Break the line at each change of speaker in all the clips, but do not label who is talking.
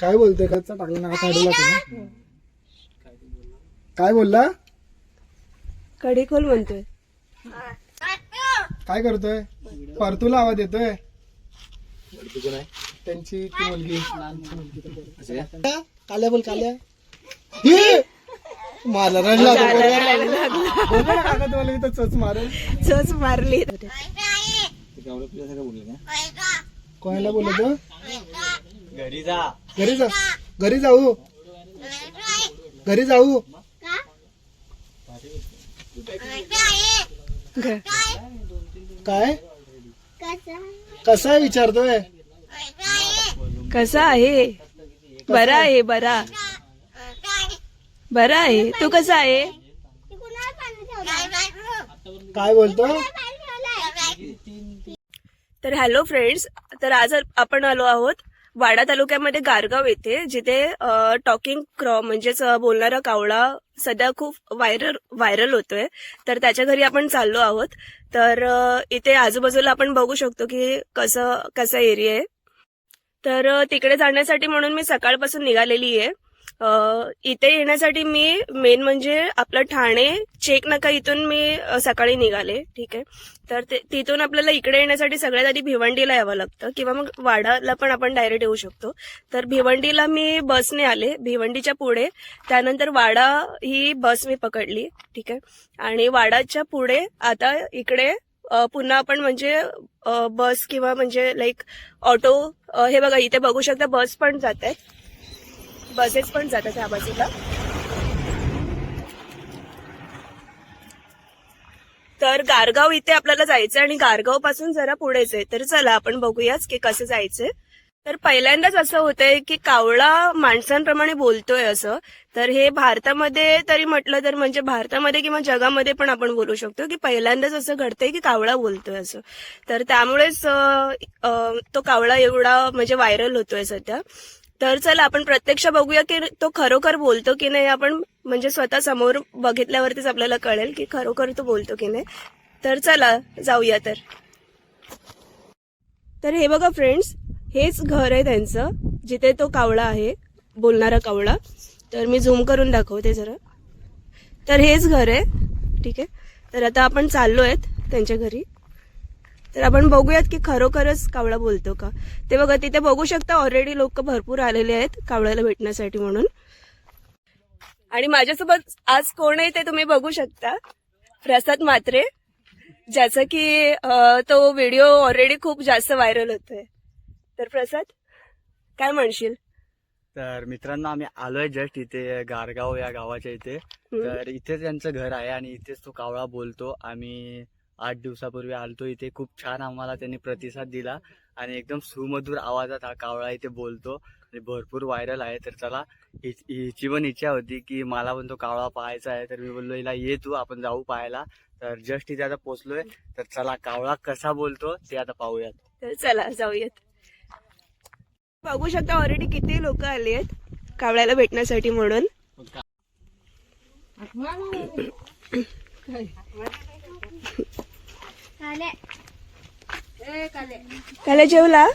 काय बोलतोय? कच्चा टाकला ना काढला तुम्ही काय बोलला?
कढी खोल म्हणतोय.
काय करतोय? परतूला आवाज येतोय. त्यांची ती मुलगी. काल्या बोल काल्या. ये! मारला रडला तो. बोलला ना काका तुम्हाला इथं चोच मारेल.
चोच मारली.
कोणाला बोलत
घरी जा.
घरी जा. घरी जाऊ. घरी जाऊ. काय? कसा आहे विचारतोय?
कसा आहे? बरा आहे बरा. बरा आहे. तू कसा आहे?
काय बोलतो?
तर हॅलो फ्रेंड्स तर आज आपण आलो आहोत वाडा तालुक्यामध्ये गारगाव येथे जिथे टॉकिंग क्रॉ म्हणजेच बोलणारा कावळा सध्या खूप व्हायरल व्हायरल होतोय. तर त्याच्या घरी आपण चाललो आहोत. तर इथे आजूबाजूला आपण बघू शकतो की कसं कसा एरिया आहे. तर तिकडे जाण्यासाठी म्हणून मी सकाळपासून निघालेली आहे. इथे येण्यासाठी मी मेन म्हणजे आपलं ठाणे चेक नका इथून मी सकाळी निघाले ठीक आहे. तर तिथून आपल्याला इकडे येण्यासाठी सगळ्यात आधी भिवंडीला यावं लागतं किंवा मग वाडाला पण आपण डायरेक्ट येऊ शकतो. तर भिवंडीला मी बसने आले भिवंडीच्या पुढे. त्यानंतर वाडा ही बस मी पकडली ठीक आहे. आणि वाडाच्या पुढे आता इकडे पुन्हा आपण म्हणजे बस किंवा म्हणजे लाईक ऑटो हे बघा इथे बघू शकता बस पण जात आहेत. बसेस पण जातात ह्या बाजूला. तर गारगाव इथे आपल्याला जायचं आणि गारगावपासून जरा पुढेच आहे. तर चला आपण बघूयाच की कसं जायचंय. तर पहिल्यांदाच असं होतंय की कावळा माणसांप्रमाणे बोलतोय असं. तर हे भारतामध्ये तरी म्हटलं तर म्हणजे भारतामध्ये किंवा जगामध्ये पण आपण बोलू शकतो की पहिल्यांदाच असं घडतंय की कावळा बोलतोय असं. तर त्यामुळेच तो कावळा एवढा म्हणजे व्हायरल होतोय सध्या. तर चला आपण प्रत्यक्ष बघूया की तो खरोखर बोलतो की नाही. आपण म्हणजे स्वतः समोर बघितल्यावरतीच आपल्याला कळेल की खरोखर तो बोलतो की नाही. तर चला जाऊया तर. तर हे बघा फ्रेंड्स हेच घर आहे त्यांचं जिथे तो कावळा आहे बोलणारा कावळा. तर मी झूम करून दाखवते जरा. तर हेच घर आहे. ठीक आहे. तर आता आपण चाललो आहेत त्यांच्या घरी. तर आपण बघूयात की खरोखरच कावळा बोलतो का? ते बघा तिथे बघू शकता ऑलरेडी लोक भरपूर आलेले आहेत कावळ्याला भेटण्यासाठी म्हणून. आणि माझ्यासोबत आज कोण आहे ते तुम्ही बघू शकता. प्रसाद मात्रे ज्याचा की तो व्हिडिओ ऑलरेडी खूप जास्त व्हायरल होतोय. तर प्रसाद काय म्हणशील?
तर मित्रांनो आम्ही आलोय जस्ट इथे गारगाव या गावाच्या इथे. तर इथेच त्यांचं घर आहे आणि इथेच तो कावळा बोलतो. आम्ही आठ दिवसापूर्वी आलतो इथे. खूप छान आम्हाला त्यांनी प्रतिसाद दिला. आणि एकदम सुमधुर आवाजात हा कावळा इथे बोलतो. आणि भरपूर व्हायरल आहे. तर चला हिच- पण इच्छा होती की मला पण तो कावळा पाहायचा आहे. तर मी बोललो हिला ये तू आपण जाऊ पाहायला. तर जस्ट इथे आता पोचलोय. तर चला कावळा कसा बोलतो ते आता पाहूयात.
तर चला जाऊयात. बघू शकता ऑलरेडी किती लोक आली आहेत कावळ्याला भेटण्यासाठी म्हणून. काले जेवला?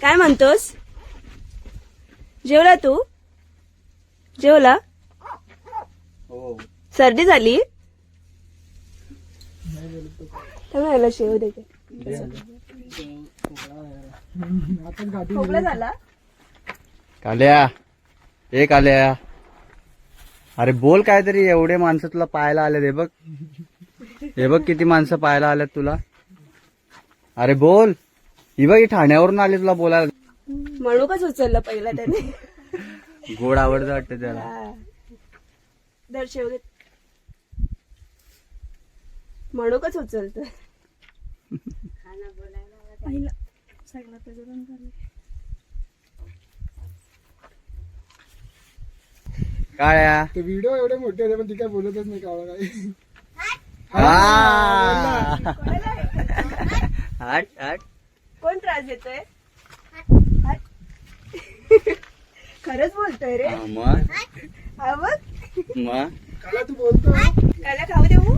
काय म्हणतोस? जेवला तू? जेवला?
हो.
सर्दी झाली? शेव खोकला झाला?
काल्या ए काल्या. अरे बोल काहीतरी एवढे माणसं तुला पाहायला आले हे बघ. हे बघ किती माणसं पाहायला आल्यात तुला. अरे बोल. ही बघ ही ठाण्यावरून आली तुला बोलायला.
म्हणूकच उचललं पहिला त्याने?
गोड आवडतं वाटतं त्याला.
हा. दर शेव दे. म्हणूकच उचलत
काय
व्हिडिओ एवढे मोठे होते पण ती काय बोलतच नाही कावळा काय?
आ. हट हट.
कोण त्रास देतोय. खरंच बोलतोय रे.
हा, मग?
बघ
मग?
काला तू बोलतो.
त्याला खाऊ देऊ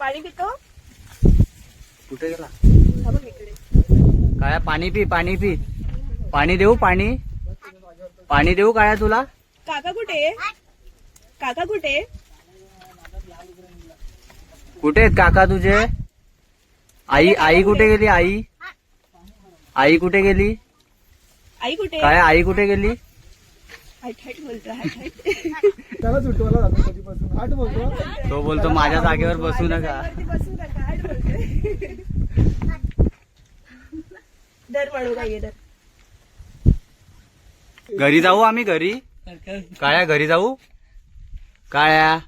पाणी पितो?
कुठे गेला?
हा बघ इकडे.
काय पाणी पी पाणी पी. पाणी देऊ पाणी? पाणी देऊ काळ्या तुला?
काका कुठे? आहे? काका कुठे? आहे?
कुठे आहेत काका तुझे? आई आई कुठे गेली? आई? आई कुठे गेली?
आई कुठे?
काय आई कुठे गेली? तो बोलतो माझ्या जागेवर बसू नका. घरी जाऊ आम्ही घरी? काळ्या घरी जाऊ? काळ्या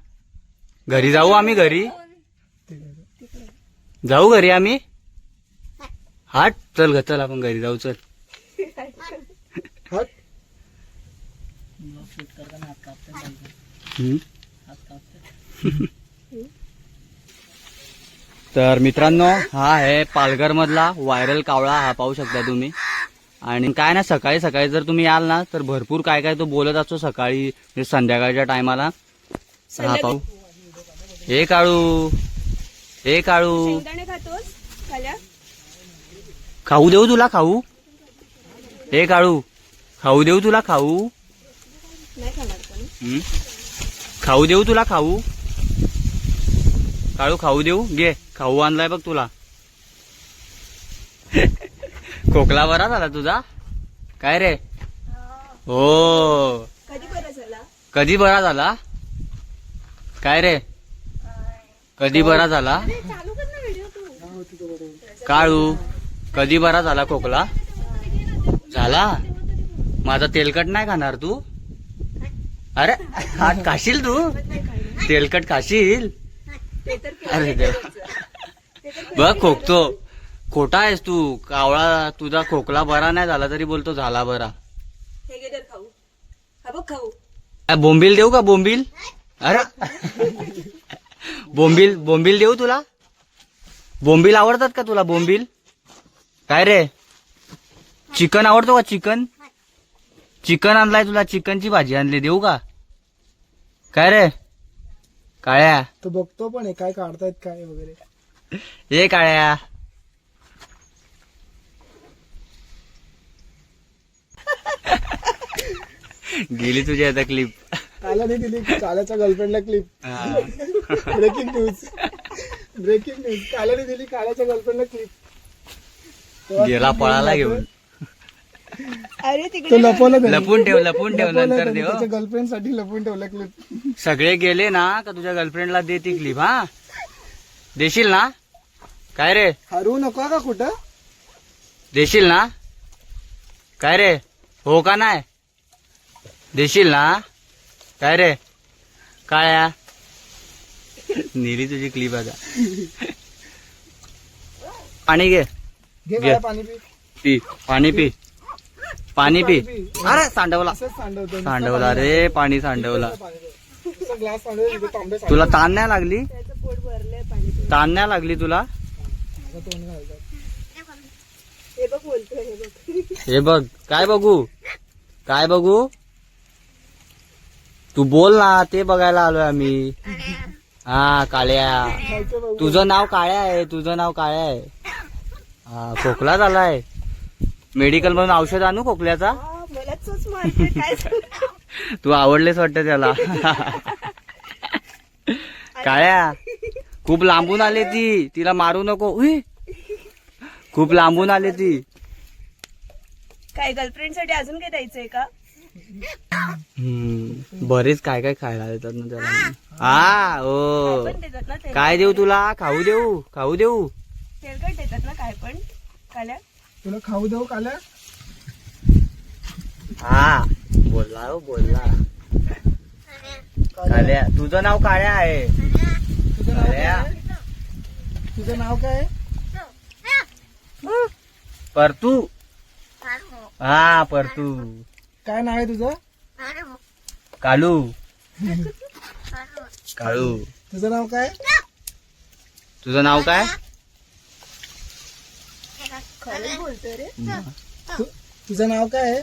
घरी जाऊ आम्ही घरी? जाऊ घरी आम्ही? हाट चल ग चल आपण घरी जाऊ चल. हम्म. तर मित्रांनो हा आहे पालघर मधला व्हायरल कावळा हा पाहू शकता तुम्ही. आणि काय ना सकाळी सकाळी जर तुम्ही याल ना तर भरपूर काय काय तो बोलत असतो सकाळी म्हणजे संध्याकाळच्या टायमाला. हा पाहू. हे काळू. हे काळू.
शेंगदाणे खातोस? खाल्या?
खाऊ देऊ तुला खाऊ. हे काळू. खाऊ देऊ तुला खाऊ.
नाही खाणार पण?
खाऊ देऊ तुला खाऊ. काळू खाऊ देऊ. घे. खाऊ आणलाय बघ तुला. खोकला बरा झाला तुझा? काय रे? हो.
कधी बरं झाला?
कधी बरा झाला? काय रे? कधी बरा झाला काळू कधी बरा झाला खोकला? झाला? माझा तेलकट नाही खाणार तू? अरे हात खाशील तू? तेलकट खाशील? अरे देवा. बघ खोकतो. खोटा आहेस तू. कावळा तुझा खोकला बरा नाही झाला तरी बोलतो झाला बरा.
हे खाऊ.
बोंबील देऊ का बोंबील? अरे. बोंबील बोंबील देऊ तुला? बोंबील आवडतात का तुला बोंबील? काय रे? चिकन आवडतो का चिकन? चिकन आणलाय तुला चिकनची भाजी आणली देऊ का? काय रे? काळ्या?
तो बघतो पण हे काय काढतायत काय वगैरे.
ये काळ्या. गेली तुझी आता क्लिप
काल्याने दिली काल्याच्या गर्लफ्रेंडला clip breaking news breaking news काल्याने दिली काल्याच्या गर्लफ्रेंडला क्लिप
गेला पळाला घेऊन.
अरे
तो
तिकडे
लपवलं.
लपून ठेव लपून ठेव नंतर. देव.
गर्लफ्रेंडसाठी लपून ठेवलं क्लिप
सगळे गेले ना का तुझ्या गर्लफ्रेंडला दे ती क्लिप हा? देशील ना? काय रे?
हरवू नको का कुठं?
देशील ना? काय रे? हो का नाही? देशील ना? काय रे? काळ्या? नेली तुझी क्लिप आता. पाणी घे.
घे
घे.
काय पाणी पी.
पी. पाणी पी. पाणी. अरे सांडवला.
असंच सांडवतो
सांडवला रे पाणी सांडवला.
ग्लास सांडवतो तिथे तांबे
तुला ताण नाही लागली?
त्याचं पोट भरलंय पाणी पिऊन.
ताण नाही लागली तुला?
सांडवतो तोंड घालतात.
हे बघ बोलतोय हे बघ.
हे बघ. काय बघू? काय बघू? तू बोल ना ते बघायला आलोय आम्ही. हा काळ्या. तुझं नाव काळ्या आहे तुझं नाव काळ्या आहे. हा खोकला झालाय. मेडिकल मधून औषध आणू खोकल्याचा? तू आवडलेस वाटतं त्याला. काळ्या खूप लांबून आले ती. तिला मारू नको. उई. खूप लांबून आले ती.
काय गर्लफ्रेंडसाठी अजून काय द्यायचंय का?
हम्म, बरेच काय काय खायला देतात ना त्याला. हा हो
पण देतात ना ते
काय देऊ तुला? खाऊ देऊ खाऊ देऊ.
तेलकट देतात ना काय पण काल्या?
तुला खाऊ देऊ काल्या?
हा बोलला हो बोलला. काळ्या तुझं नाव काळ्या आहे.
तुझं नाव
काळ्या
काय तुझं नाव काय आहे?
परतू. हा परतू.
काय नाव आहे तुझं?
कालू. काळू
तुझं नाव काय?
तुझं नाव काय?
रे.
तु- तुझं नाव काय आहे?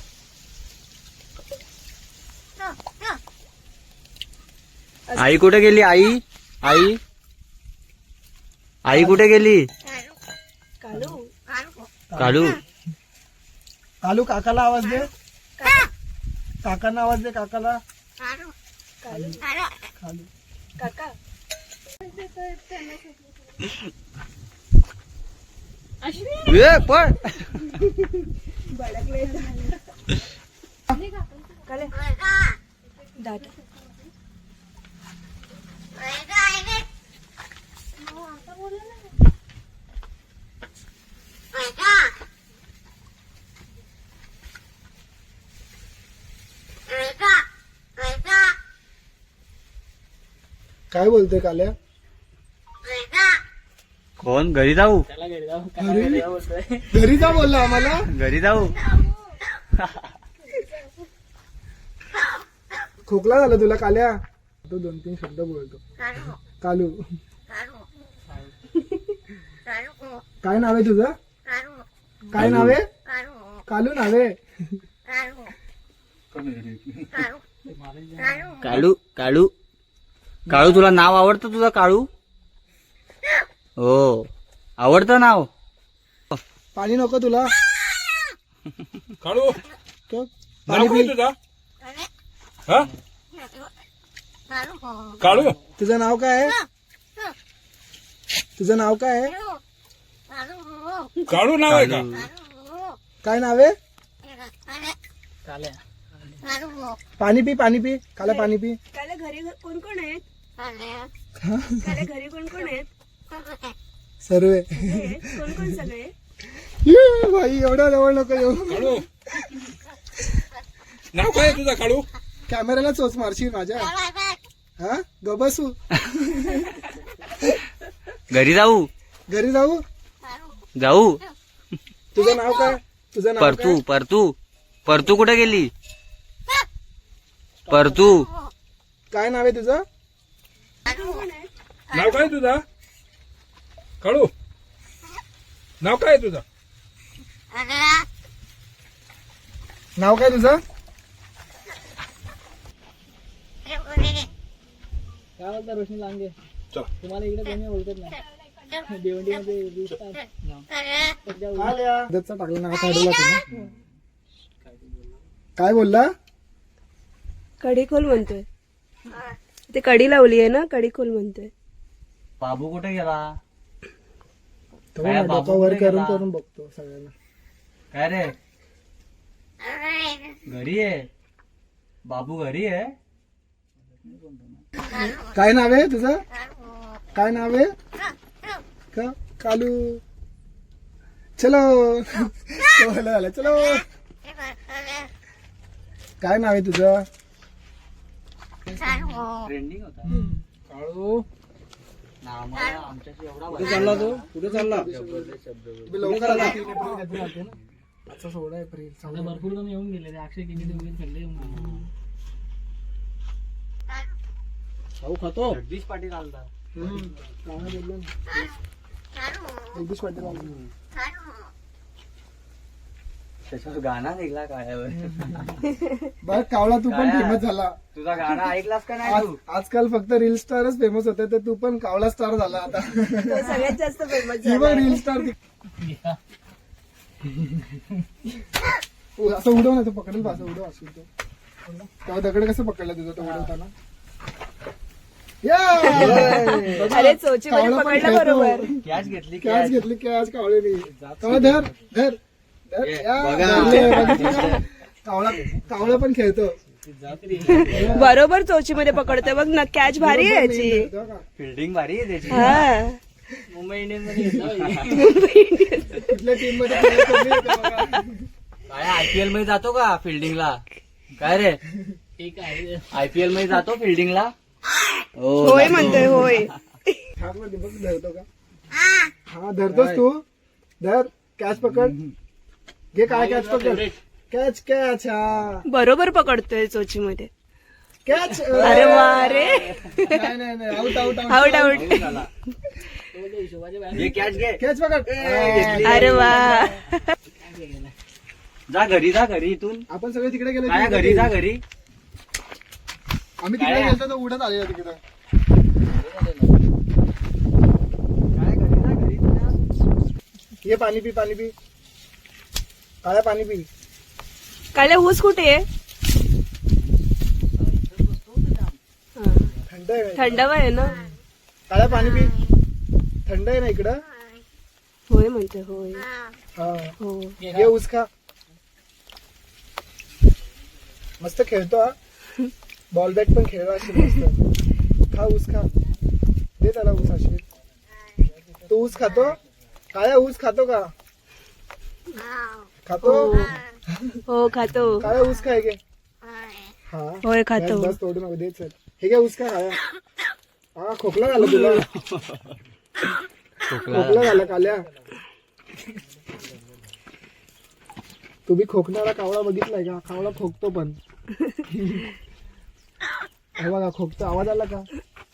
आई कुठे गेली आई? आई? आई कुठे गेली?
कालू.
कालू.
कालू काकाला आवाज दे. काकांना आवाज दे काकाला. कालू
काका.
पण
काय बोलतोय काल्या?
कोण? घरी जाऊ?
घरी घरी जा बोलला आम्हाला.
घरी जाऊ?
खोकला झाला तुला काल्या? तो दोन तीन शब्द बोलतो. कालू. काय नाव आहे तुझं? काय नाव आहे? कालू. नाव आहे?
काळू काळू. काळू तुला नाव आवडतं तुझं काळू? हो. आवडतं नाव?
पाणी नको तुला.
काळू.
तो
नाव
पाणी
काय
पी.
तुझा? हा? काळू.
तुझं नाव काय आहे? तुझं नाव काय आहे?
काळू नाव आहे का?
काय नाव आहे? पाणी पी पाणी पी. काला पाणी पी.
काले घरी कोण कोण आहेत? काले घरी कोण कोण आहेत?
सर्व.
कोण कोण सगळे?
भाई एवढा जवळ नको येऊ.
नाव काय तुझा काळू
कॅमेऱ्याला चोच मारशील माझ्या. हा? गबसू.
घरी जाऊ?
घरी जाऊ?
जाऊ.
तुझं नाव काय? तुझं नाव
परतू परतू. परतू कुठे गेली? परतू.
काय नाव आहे तुझं?
नाव काय आहे तुझा? काळू. नाव काय आहे तुझं?
नाव काय तुझं?
चला.
मदतचा टाकला नाव काढला तुम्ही काय बोलला?
कडी खोल म्हणतोय ते कडी लावली आहे ना कडी खोल म्हणतोय.
बाबू कुठे गेला?
तो
काय बाबू
वर
कुठे
करून
गेला?
करून बघतो सगळ्यांना.
काय रे? घरी आहे? बाबू घरी आहे?
काय नाव आहे तुझं? काय नाव आहे? का? कालू. चलो. तो चलो. काय नाव आहे तुझं?
ट्रेंडिंग होता.
काळू. चालला तो? कुठे चालला?
आजचा सोळा एप्रिल सांगा.
भरपूर जण येऊन गेले अक्षय किती दोघे खेळले येऊन गेले.
भाऊ खातो?
जगदीश पाटील आलता.
हम्म. काय बोललो. ना? जगदीश पाटील आले.
त्याच्यावर गाणं निघला
बघ कावळा तू पण? फेमस झाला.
तुझा गाणं ऐकलास का नाही
आज-
तू?
आजकाल फक्त रील स्टारच फेमस होते तर तू पण कावळा स्टार झाला आता.
तो सगळ्यात जास्त फेमस
ती पण रील स्टार असं उडव ना तो पकडेल बा, असं उडव असेल तो तेव्हा दगड कसं पकडला तुझं तो उडवताना? या! बघा,
अरे चोची मध्ये
कावळा पण
पकडला
खेळतो.
बरोबर.
कॅच घेतली
कॅच
कॅच.
घेतली कॅच कावळेने तेव्हा धर धर. कावळा कावळा पण खेळतो.
बरोबर चोची मध्ये पकडतोय. बघ ना कॅच भारी आहे याची?
फिल्डिंग भारी आहे त्याची.
हा.
मुंबई इंडियन्समध्ये
कुठल्या टीममध्ये खेळायचं नाही का बघा.
काय आयपीएलमध्ये जातो का फिल्डिंगला काय रे?
एक आहे.
आयपीएलमध्ये जातो फिल्डिंगला
होय म्हणतोय होय.
धरतो का? हा धरतोस तू. धर कॅच पकड. घे काय कॅच पकड कॅच कॅच हा.
बरोबर पकडतोय चोची मध्ये
कॅच
अरे. वा रे
नाही नाही. नाही आउट आउट
आउट आउट
घे कॅच घे.
कॅच पकड.
अरे वा.
जा घरी जा घरी इथून.
आपण सगळे तिकडे गेलो
काय घरी जा घरी.
आम्ही तिकडे? गेलो तर उडत आलेलो तिकडे.
काय घरी जा घरी. तुझ्या.
हे पाणी पी पाणी पी. काळ्या पाणी पी.
काल्या ऊस कुठे आहे? हा.
थंड आहे
थंडावा आहे ना?
काळ्या पाणी पी. थंड आहे ना इकडं?
होय म्हणते होय.
हा.
हो.
ऊस खा. मस्त खेळतो हा. बॉल बॅट पण खेळला असेल मस्त. खा ऊस खा. दे त्याला ऊस असेल तू ऊस खातो? काळ्या ऊस खातो का? खातो?
हो. खातो.
काळ्या ऊस काय हा.
होय खातो.
बस बस तोडू नको दे चल. हे घे ऊस का काळ्या हा खोकला झाला तुला. खोकला. झाला काल्या. तू बी खोकणारा कावळा बघितलाय का? कावळा खोकतो पण. हे बघा खोकतो आवाज आला का?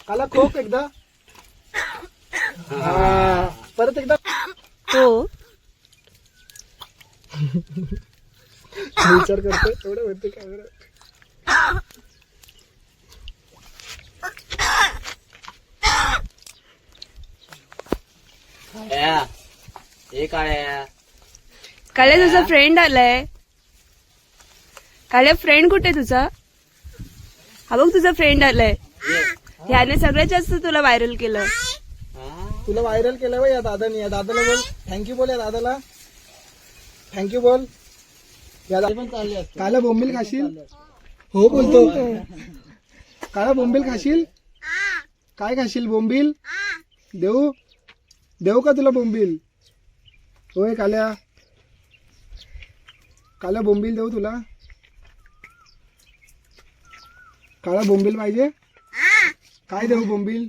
काला खोक एकदा. हा. परत एकदा.
हो.
विचार करतो एवढं होते काय बरं?
हे काय
काल्या तुझा फ्रेंड आलाय. काल्या फ्रेंड कुठे तुझा? हा बघ तुझा फ्रेंड आलाय. ह्याने सगळ्यात जास्त तुला व्हायरल केलं.
तुला व्हायरल केलं या दादानी. या दादाला बोल. थँक्यू बोल या दादाला. थँक्यू बोल. काला बोंबील खाशील? हो बोलतो. काला बोंबील खाशील? काय खाशील बोंबील? देऊ? देऊ का तुला बोंबील? होय काल्या. काला बोंबील देऊ तुला. काळा बोंबील पाहिजे? काय देऊ बोंबील?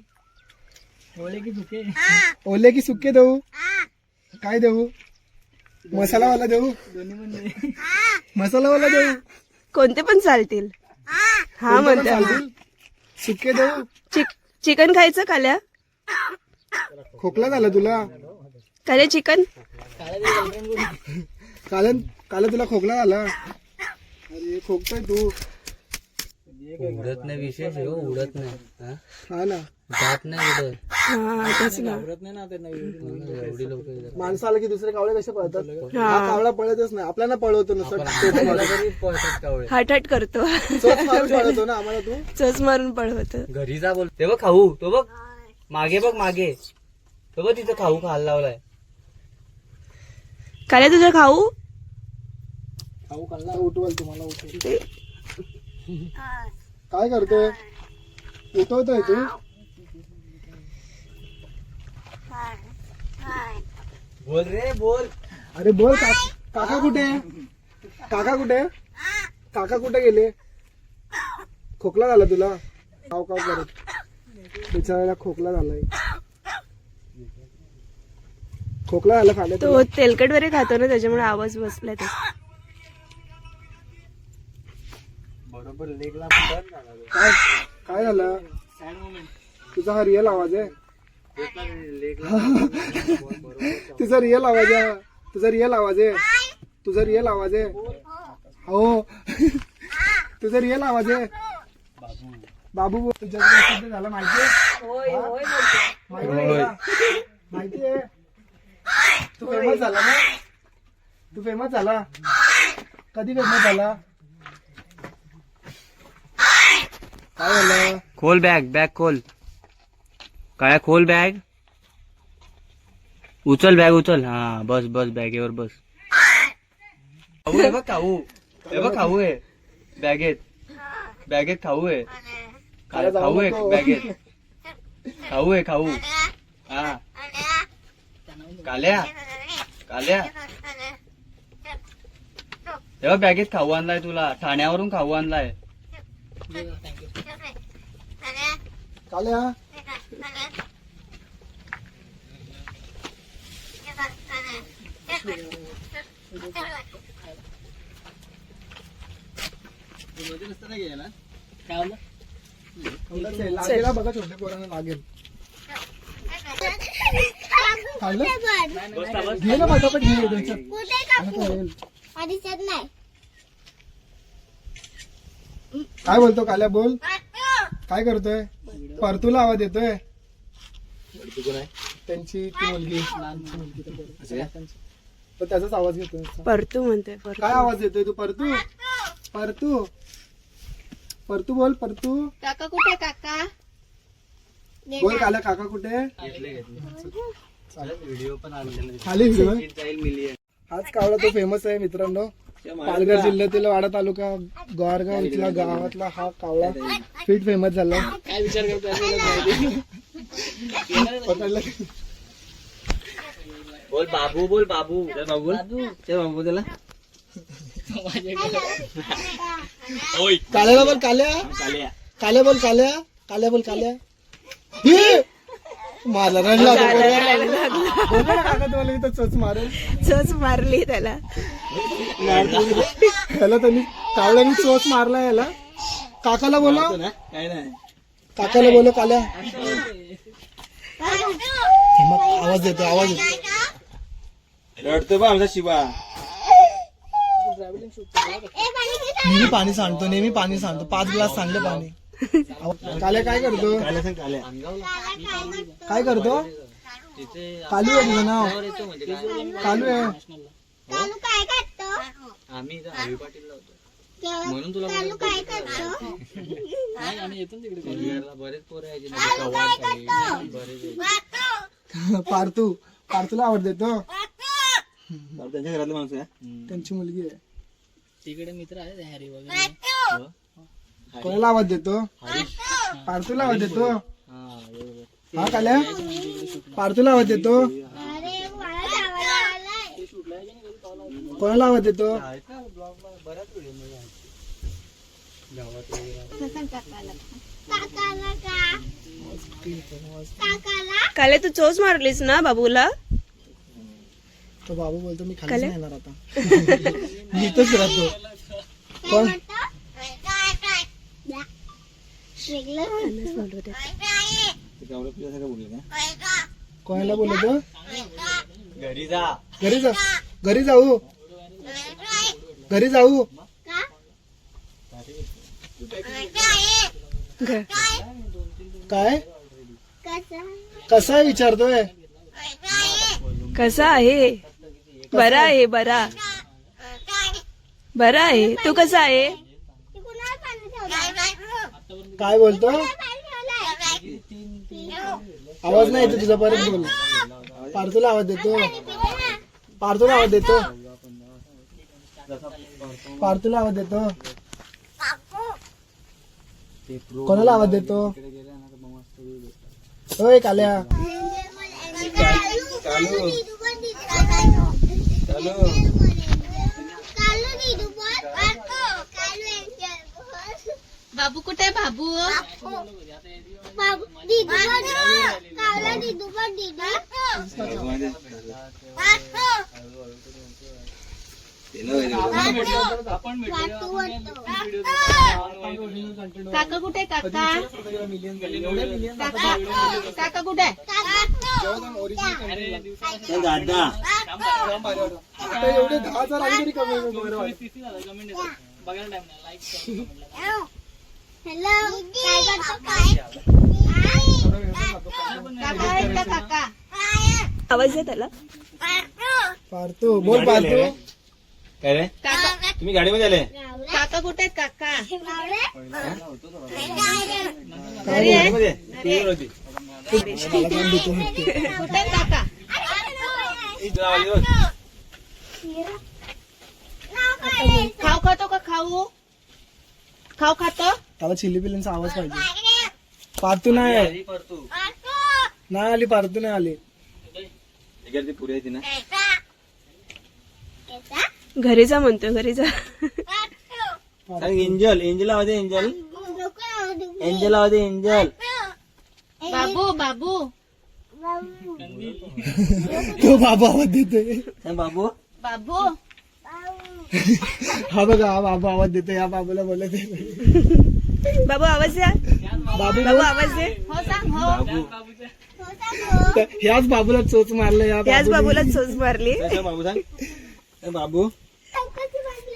ओळे की चुके
ओले की सुके देऊ? काय देऊ? मसालावाला देऊ? मसालावाला देऊ?
कोणते पण चालतील. हा
कोणतं पण
म्हणते.
चालतील? सुके देऊ?
चिक- चिकन खायचं काल्या?
खोकला झाला तुला?
काल्या चिकन?
काल काल तुला खोकला झाला? अरे खोकतोय तू.
उडत नाही विशेष आहे हो उडत नाही. हा?
हा ना.
जात नाही उडत
हा तेच ना.
नाही ना आता नवीन एवढी लोक
माणसं आलं की दुसरे कावळे कसे पळतात?
हा.
कावळा पळतच नाही. आपल्याला पळवतो नुसतं
तरी पळतात कावळे.
हट हट करतो
पळवतो ना आम्हाला तू?
चोच मारून पळवत.
घरी जा बोल. ते बघ खाऊ. तो बघ. मागे बघ मागे. तो बघ तिथं खाऊ खायला लावलाय.
काल्या तुझं खाऊ?
खाऊ खाल्ला उठवाल तुम्हाला उठव काय करतोय? उठवतोय तू?
बोल रे बोल.
अरे बोल का- काका कुठे? आहे? काका कुठे? आहे? काका कुठे गेले? खोकला झाला तुला? काव काव करत. बिचारायला खोकला झालाय. खोकला झाला खाल्या
तो तेलकट वगैरे खातो ना त्याच्यामुळे आवाज बसलाय तो
बरोबर लेगला.
काय? काय झालं? तुझा हा रिअल आवाज आहे. तुझा रिअल आवाज आहे. तुझा रिअल आवाज आहे. तुझा रिअल आवाज आहे. हो. तुझा रिअल आवाज आहे. बाबू बोल. तुझ्या झाला माहिती आहे? माहिती आहे? का? माहिती आहे? तू फेमस झाला ना? तू फेमस झाला? कधी फेमस झाला? काय झालं
खोल बॅग बॅग खोल. काय खोल बॅग. उचल बॅग उचल. हा बस बस बॅगेवर बस. खाऊ आहे बघ खाऊ. हे बघ खाऊ आहे. बॅगेत. बॅगेत खाऊ आहे. काय खाऊ आहे बॅगेत. खाऊ आहे खाऊ. हा. काल्या. काल्या. तेव्हा बॅगेत खाऊ आणलाय तुला. ठाण्यावरून खाऊ आणलाय.
काल्या लागेल बघा छोट्या पोरांना लागेल? घे ना घे त्याच्यात. काय बोलतो काल्या बोल. काय करतोय? परतूला आवाज येतोय. त्यांची ती मुलगी. तर त्याचाच आवाज येतोय.
परतू म्हणते परतू.
काय आवाज येतोय तू परतू? परतू? परतू बोल परतू.
काका कुठे काका?
बोल काल्या काका कुठे?
व्हिडिओ पण आले
खाली व्हिडिओ.
जाईल मिलियन.
हाच कावळा तो फेमस आहे मित्रांनो. पालघर जिल्ह्यातील वाडा तालुका गोरगाव इथला गावातला हा कावळा फिट फेमस झाला. पकडला.
बोल बाबू बोल बाबू. बाबू. बाबू. त्याला
काल्याला बोल काल्या. काल्या. बोल काल्या. काल्या बोल काल्या. हे! मारला रडला चोच मारली
त्याला.
याला त्यांनी कावळ्यानी चोच मारला याला काकाला बोला
काय नाही.
काकाला बोलो काल्या. मग आवाज येतो आवाज येतो.
रडतो बा आमचा शिवा.
नेहमी पाणी सांडतो नेहमी पाणी सांडतो. पाच ग्लास सांडले पाणी. काल्या काय करतो? काय करतो? कालू आहे तुझं नाव. कालू आहे.
आम्ही इथं हवी पाटीलला होतो.
म्हणून तुला काय करतो?
पलीकडला बरेच पोरं यायचे ना, साईड, बरेच यायचे.
पार्थू पार्थूला आवड देतो.
त्यांच्या घरातले माणसं आहे.
त्यांची मुलगी आहे.
तिकडे मित्र आहेत हॅरी वगैरे.
कोणाला आवाज देतो? पार्थूला आवाज देतो?
हा बरोबर.
हा काल्या? पार्थूला आवाज देतो
अरे मला जावं आलाय
कोणाला आवाज देतो?
का काकाला
काले तू चोच मारलीस ना बाबूला?
तो बाबू बोलतो मी खाली
काल्या?
येणार आता. मी इथंच राहतो. कोण?
काय काय वेगळं
कोणाला बोलतो
घरी जा.
घरी जा. घरी जाऊ. घरी जाऊ? काय?
कसं
विचारतोय?
कसा आहे? बरा आहे बरा. बरा आहे. तू कसा आहे?
काय बोलतो? आवाज नाही येतो तुझा परत बोल पार्थूला आवाज देतो. पार्थूला आवाज देतो. पार्थूला आवाज देतो. कोणाला आवाज देतो? होय काल्या.
बाबू कुठे बाबू? बाबू काका कुठे काका? काका काका कुठे
एवढे दहा हजार आले कमी बरं वाटतं.
हॅलो काय करतो काय काका?
आवाज आहे त्याला?
पार्थू बोल पार्थू
काय रे?
काका.
तुम्ही गाडीमध्ये आले?
काका कुठे आहेत काका. कुठे आहेत
आवाज येतो.
खाऊ खातो का खाऊ? खाऊ खातो?
त्याला चिली पिल्यांचा आवाज पाहिजे. पार्थू नाही
परतू
नाही आली पार्थू नाही आली.
इकडे ती पुढे येते. ना
घरी जा म्हणतोय घरी जा.
सांग एंजल एंजल आवाज एंजल. एंजल आवाज एंजल.
बाबू बाबू.
तो बाबा आवाज देतोय.
सांग बाबू.
बाबू.
हा बघा हा बाबा आवाज देतोय या बाबूला बोलत
बाबू आवाज द्या.
बाबू
बाबू आवाज दे.
हो सांग हो.
ह्याच बाबूला चोच मारलं बाबूने.
बाबूला चोच मारली.
बाबू सांग. सांग बाबू.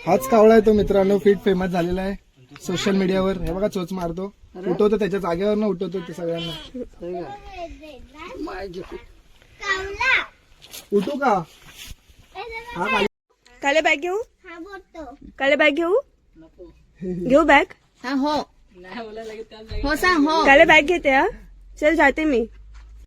हाच कावळा आहे तो मित्रांनो फिट फेमस झालेला आहे सोशल मीडियावर हे बघा चोच मारतो. उठवतो त्याच्या जागेवर न उठवतो ते सगळ्यांना. उठू का? हा
काल- बॅग घेऊ?
हा बोलतो.
काले बॅग घेऊ? घेऊ बॅग
हा हो. हो सांग हो.
काले बॅग घेते हा? चल जाते मी.